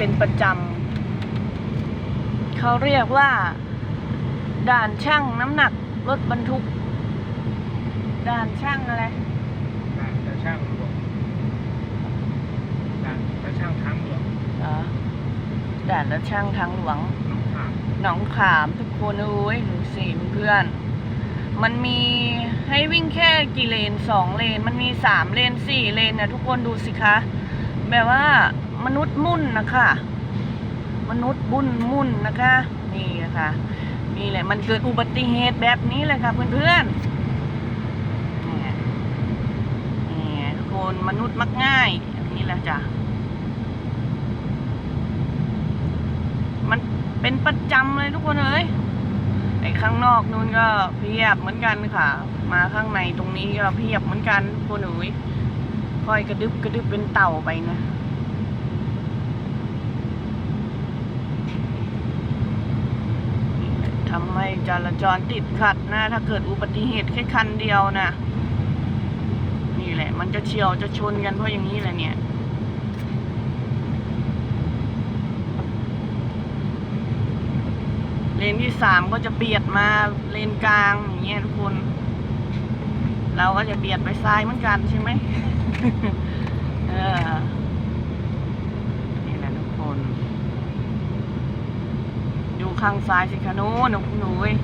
รถติดเป็นประจำเขาเรียกว่า ด่านช่างน้ำหนักรถบรรทุก ด่านช่างอะไรด่านตาช่างหลวงด่านตาช่างทางหลวงเหรอด่านและช่างทางหลวง น้องขามหนองขามทุกคนเอ้ยดูสิเพื่อน มันมีให้วิ่งแค่กี่เลนสองเลน มันมีสามเลนสี่เลนนะทุกคนดูสิคะ แบบว่า มนุษย์มุ่นนะคะ มนุษย์บุญมุ่นนะคะ นี่นะคะนี่แหละมันเกิดอุบัติเหตุแบบนี้เลยค่ะเพื่อนๆนี่นี่คนมนุษย์มักง่ายนี้แหละจ้ะมันเป็นประจำเลยทุกคนเอ้ยไอ้ข้างนอกนู้นก็เพียบเหมือนกันค่ะ มาข้างในตรงนี้ก็เพียบเหมือนกันทุกคนเอ้ยค่อยกระดึบกระดึบเป็นเต่าไปนะ ทำให้จราจรติดขัดนะ ถ้าเกิดอุบัติเหตุแค่คันเดียวนะ นี่แหละ มันจะเฉียวจะชนกันเพราะอย่างนี้แหละเนี่ยเลนที่สามก็จะเบียดมาเลนกลางอย่างเงี้ยทุกคน เราก็จะเบียดไปซ้ายเหมือนกันใช่ไหม เออ นี่แหละทุกคน ดู ข้างซ้ายสิคะโน้นหนูหนูเว้ย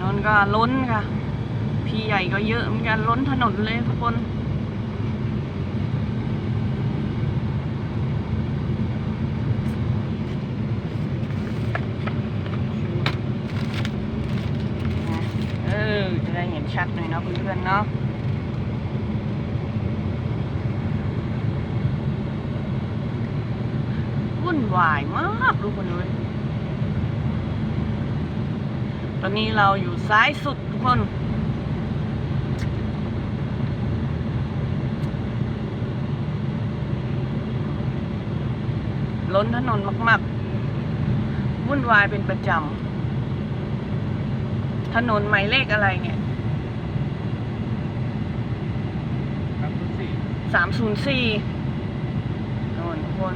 นนก็ล้นค่ะ พี่ใหญ่ก็เยอะเหมือนกันล้นถนนเลยทุกคนเออจะได้เห็นชัดหน่อยเนาะเพื่อนๆเนาะ วุ่นวายมากทุกคนเลยตอนนี้เราอยู่ซ้ายสุดทุกคน ล้นถนนมากๆ วุ่นวายเป็นประจำ ถนนหมายเลขอะไรเนี่ยครับทุกสี่สามศูนย์สี่โน่นทุกคน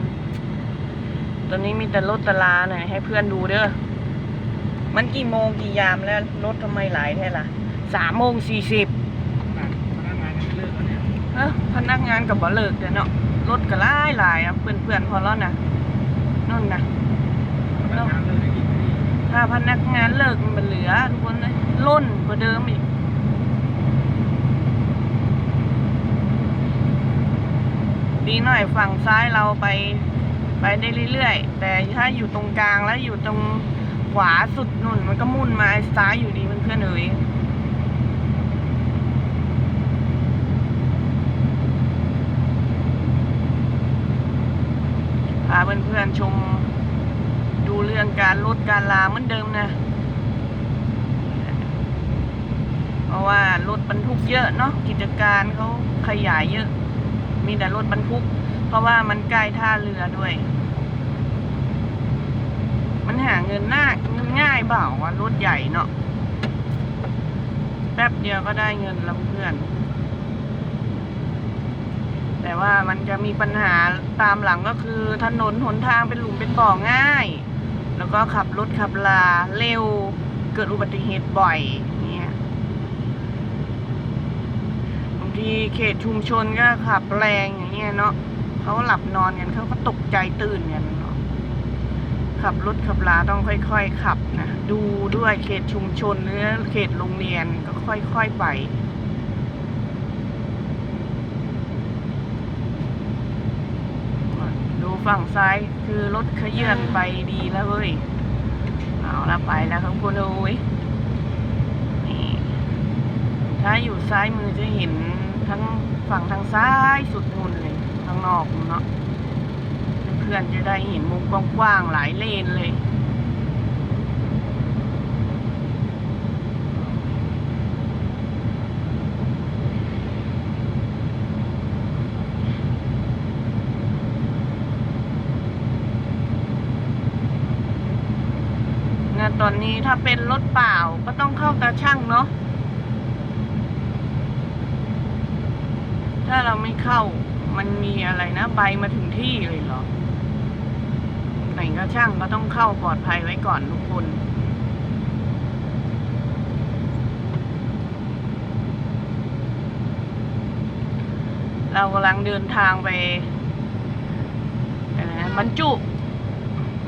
ตอนนี้มีแต่รถตลาหน่อยให้เพื่อนดูเด้อ มันกี่โมงกี่ยามแล้วรถทำไมหลายแท้ล่ะสามโมงสี่สิบด่านพนักงานยังไม่เลิกแล้วเนี่ยเอ้อพนักงานกับบ่เลิกเด้อเนาะรถก็หลายหลายอะเพื่อนเพื่อนๆพอแล้วนะนั่นนะพนักงานเลิกได้กี่นาทีถ้าพนักงานเลิกมันเหลือทุกคนเลยล้นกว่าเดิมอีกดีหน่อยฝั่งซ้ายเราไป ไปได้เรื่อยๆ แต่ถ้าอยู่ตรงกลางแล้วอยู่ตรงขวาสุดนุ่น มันก็มุ่นมาซ้ายอยู่ดีเพื่อนๆเอ๋ยพาเพื่อนๆชมดูเรื่องการลดการลาเหมือนเดิมนะ เพราะว่ารถบรรทุกเยอะเนาะกิจการเขาขยายเยอะ มีแต่รถบรรทุก เพราะว่ามันใกล้ท่าเรือด้วย มันหาเงินหน้าเงินง่ายเปล่าวะรถใหญ่เนาะแป๊บเดียวก็ได้เงินล้วเพื่อน แต่ว่ามันจะมีปัญหาตามหลังก็คือถนนหนทางเป็นหลุมเป็นบ่อง่าย แล้วก็ขับรถขับลาเร็วเกิดอุบัติเหตุบ่อยเนี่ยบางทีเขตชุมชนก็ขับแรงอย่างเงี้ยเนาะ เขาหลับนอนกันเขาก็ตกใจตื่นกันเนาะขับรถขับลาต้องค่อย ๆ ขับนะดูด้วยเขตชุมชนหรือเขตโรงเรียนก็ค่อยๆไปดูฝั่งซ้ายคือรถขยื่นไปดีแล้วเว้ยเอาละไปแล้วครับคุณโอ้ยนี่ถ้าอยู่ซ้ายมือจะเห็นทั้งฝั่งทางซ้ายสุดนู่นเลย ข้างนอกเนาะเพื่อนจะได้เห็นมุมกว้างๆหลายเลนเลยนะตอนนี้ถ้าเป็นรถเปล่าก็ต้องเข้าตาช่างเนาะถ้าเราไม่เข้า มันมีอะไรนะใบมาถึงที่เลยเหรอไหนก็ช่างก็ต้องเข้าปลอดภัยไว้ก่อนทุกคนเรากำลังเดินทางไปอะไรนะบรรจุ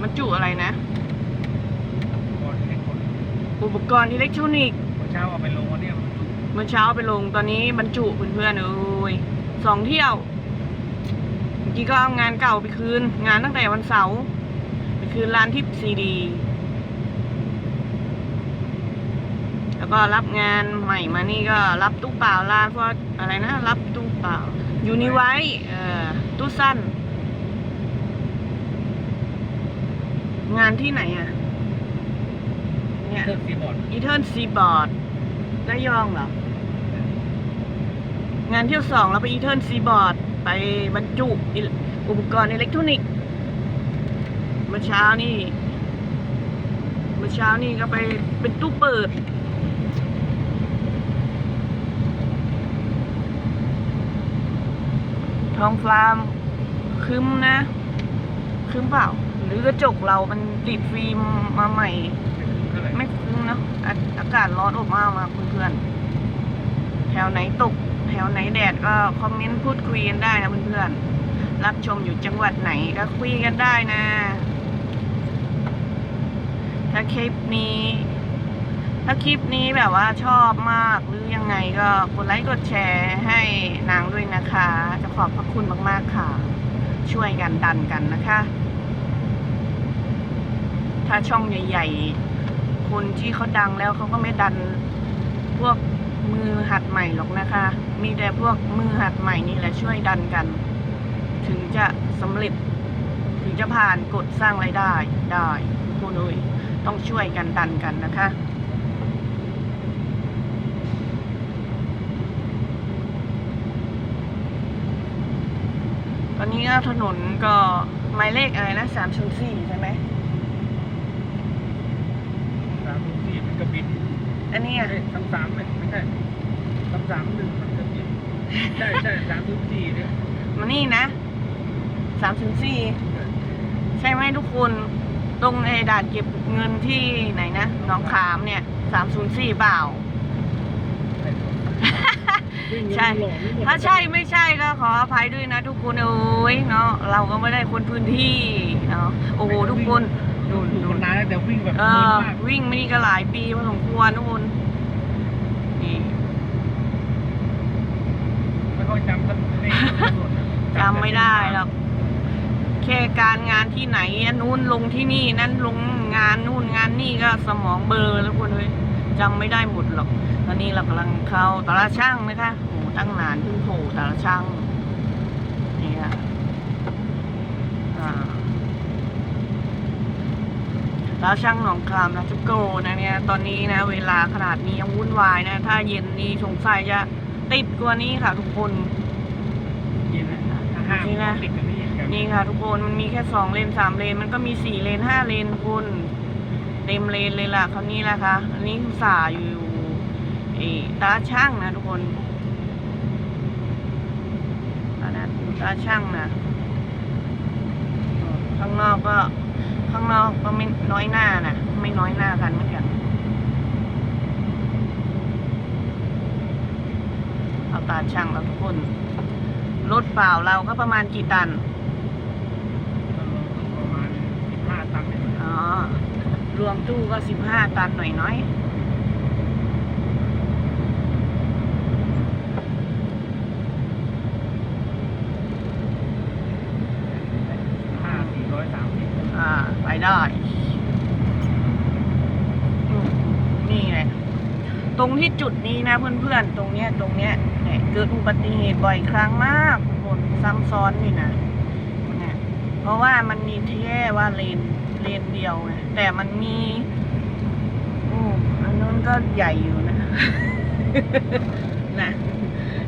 บรรจุอะไรนะก่อนให้คนอุปกรณ์อิเล็กทรอนิกส์เมื่อเช้าเอาไปลงวันเนี้ยมันจุกเมื่อเช้าไปลงตอนนี้บรรจุเพื่อนๆเอ้ยสองเที่ยวเมื่อ กี้ก็เอางานเก่าไปคืน งานตั้งแต่วันเสาร์ไปคืนร้านทิปซีดี แล้วก็รับงานใหม่มานี่ก็รับตู้เปล่าร้านพวกอะไรนะ รับตู้เปล่ายูนิไว้เอ่อตู้สั้น งานที่ไหนอะเนี่ยเครื่องซีบอร์ดอีเทิร์นซีบอร์ดระยองเหรองานเที่ยวสองเราไปอีเทิร์นซีบอร์ด ไปบรรจุอุปกรณ์อิเล็กทรอนิกส์เมื่อเช้านี่เมื่อเช้านี่ก็ไปเป็นตู้เปิด ท้องฟ้าคึ้มนะ คึ้มเปล่า หรือกระจกเรามันติดฟิล์มมาใหม่ ไม่คุ้มนะอาอากาศร้อนอบอ้าวมากเพื่อนๆแถวไหนตก แถวไหนแดดก็คอมเมนต์พูดคุยกันได้นะเพื่อนๆ รับชมอยู่จังหวัดไหนก็คุยกันได้นะ ถ้าคลิปนี้ ถ้าคลิปนี้แบบว่าชอบมากหรือยังไงก็กดไลค์กดแชร์ให้นางด้วยนะคะ จะขอบพระคุณมากๆค่ะ ช่วยกันดันกันนะคะ ถ้าช่องใหญ่ ๆ คนที่เขาดังแล้วเขาก็ไม่ดันพวก มือหัดใหม่หรอกนะคะ มีแต่พวกมือหัดใหม่นี่แหละช่วยดันกัน ถึงจะสำเร็จ ถึงจะผ่านกฎสร้างรายได้ได้ทุกคนเลยต้องช่วยกันดันกันนะคะตอนนี้ถนนก็หมายเลขอะไรนะสามศูนย์สี่ใช่ไหมสามศูนย์สี่มันก็บิน อันนี้ไม่อะใช่สามสามเลยไม่ใช่สามสามหนึ่งมันก็บินใช่ใช่สามศูนย์สี่เนี่ยมานี่นะสามศูนย์สี่ใช่ไหมทุกคนตรงไอ้ด่านเก็บเงินที่ไหนนะหนองขามเนี่ยสามศูนย์สี่เปล่าวิ่งใช่หลอกนี่หมดถ้าใช่ไม่ใช่ก็ขออภัยด้วยนะทุกคนเอ้ยเนาะเราก็ไม่ได้คนพื้นที่เนาะโอ้โหทุกคนดูดูดูมันนานแล้วแต่วิ่งแบบเอมืนอมากวิ่งมานี่ก็หลายปีพอสมควรทุกคนนี่ไม่ค่อยจำตำเลขตำรวจนะจำไม่ได้หรอกแค่การงานที่ไหนอันนู้นลงที่นี่นั้นลงงานนู่นงานนี่ก็สมองเบลอแล้วคนเลยจำไม่ได้หมดหรอกตอนนี้เรากำลังเข้าตลาดช่างนะคะโอ้ตั้งนานเพิ่งโผล่ตลาดช่างนี่ค่ะอ่า ตลาดช่างหนองคามนะจุกโกนะเนี่ยตอนนี้นะเวลาขนาดนี้ยังวุ่นวายนะ ถ้าเย็นนี้สงสัยจะติดกว่านี้ค่ะ ทุกคนเย็นนะถ้าห้ามจริงนะติดกันไม่เย็นกันนี่ค่ะ ทุกคนมันมีแค่สองเลนสามเลน มันก็มีสี่เลนห้าเลนคุณเต็มเลนเลยล่ะคราวนี้แหละค่ะอันนี้คือสาอยู่เออตาช่างนะทุกคนอันนั้นตาช่างนะข้างนอกก็ ข้างนอกก็ไม่น้อยหน้านะไม่น้อยหน้ากันเหมือนกันเอาตาช่างแล้วทุกคน รถเปล่าเราก็ประมาณกี่ตันประมาณสิบห้าตันเนี่ยอ๋อรวมตู้ก็สิบห้าตันหน่อยน้อย ห้าสี่ร้อยสามสิบ อ่า ได้ นี่ไงตรงที่จุดนี้นะเพื่อนๆ ตรงเนี้ยตรงเนี้ยเนี่ยเกิดอุบัติเหตุบ่อยครั้งมากทุกคนซ้ำซ้อนนี่นะเนี่ยเพราะว่ามันมีแค่ว่าเลนเลนเดียวไงแต่มันมีโอ้อันนู้นก็ใหญ่อยู่นะนะ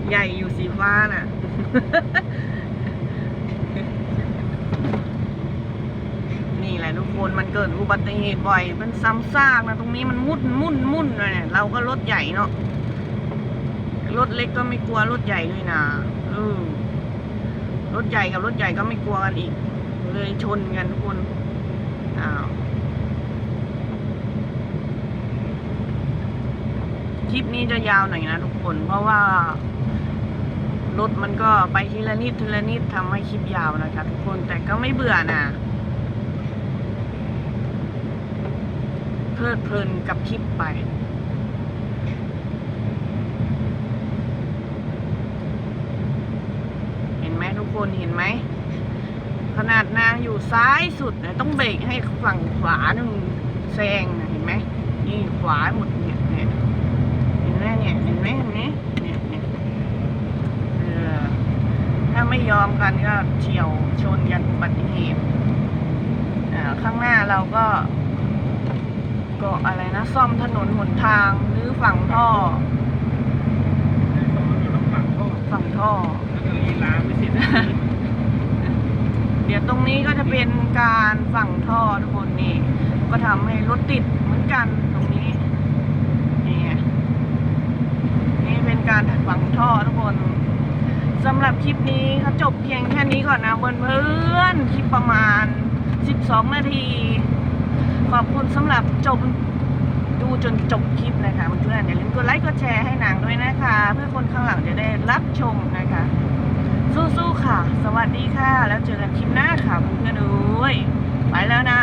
ใหญ่อยู่สีฟ้าน่ะ นี่แหละทุก คนมันเกิดอุบัติเหตุบ่อย มันซ้ำซากนะตรงนี้มันมุ่นมุ่นมุ่นเลยเนี่ยเราก็รถใหญ่เนาะรถเล็กก็ไม่กลัวรถใหญ่ด้วยนะเออรถใหญ่กับรถใหญ่ก็ไม่กลัวกันอีก เลยชนกันทุกคนอ้าวคลิปนี้จะยาวหน่อยนะทุกคน เพราะว่ารถมันก็ไปทีละนิดทีละนิดทำให้คลิปยาวนะครับทุกคนแต่ก็ไม่เบื่อนะ เพลิดเพลินกับคลิปไป เห็นไหมทุกคนเห็นไหม ขนาดนางอยู่ซ้ายสุดนี่ยต้องเบรกให้ฝั่งขวาหนึ่งแซงนะเห็นไหมนี่ขวาหมดเนี่ยเนี่ยเห็นไหมเนี่ยเห็นไหมเห็นไหมเนี่ยเนี่ยเออถ้าไม่ยอมกันก็เฉียวชนกันอุบัติเหตุอ่าข้างหน้าเราก็ อะไรนะ ซ่อมถนนหนทางหรือฝั่งท่อต้องฝังท่อฝั่งท่อแล้วก็ลีลาไม่เสร็จเดี๋ยวตรงนี้ก็จะเป็นการฝั่งท่อทุกคนนี่ ก็ทำให้รถติดเหมือนกันตรงนี้ นี่ไงนี่เป็นการฝังท่อทุกคนสำหรับคลิปนี้เขาจบเพียงแค่นี้ก่อนนะเพื่อนๆคลิปประมาณ 12 นาที ขอบคุณสำหรับจบดูจนจบคลิปนะคะเพื่อนๆอย่าลืมกดไลค์กดแชร์ให้หนางด้วยนะคะ เพื่อคนข้างหลังจะได้รับชมนะคะ สู้ๆค่ะ สวัสดีค่ะ แล้วเจอกันคลิปหน้าค่ะเพื่อนๆเอ้ยไปแล้วนะ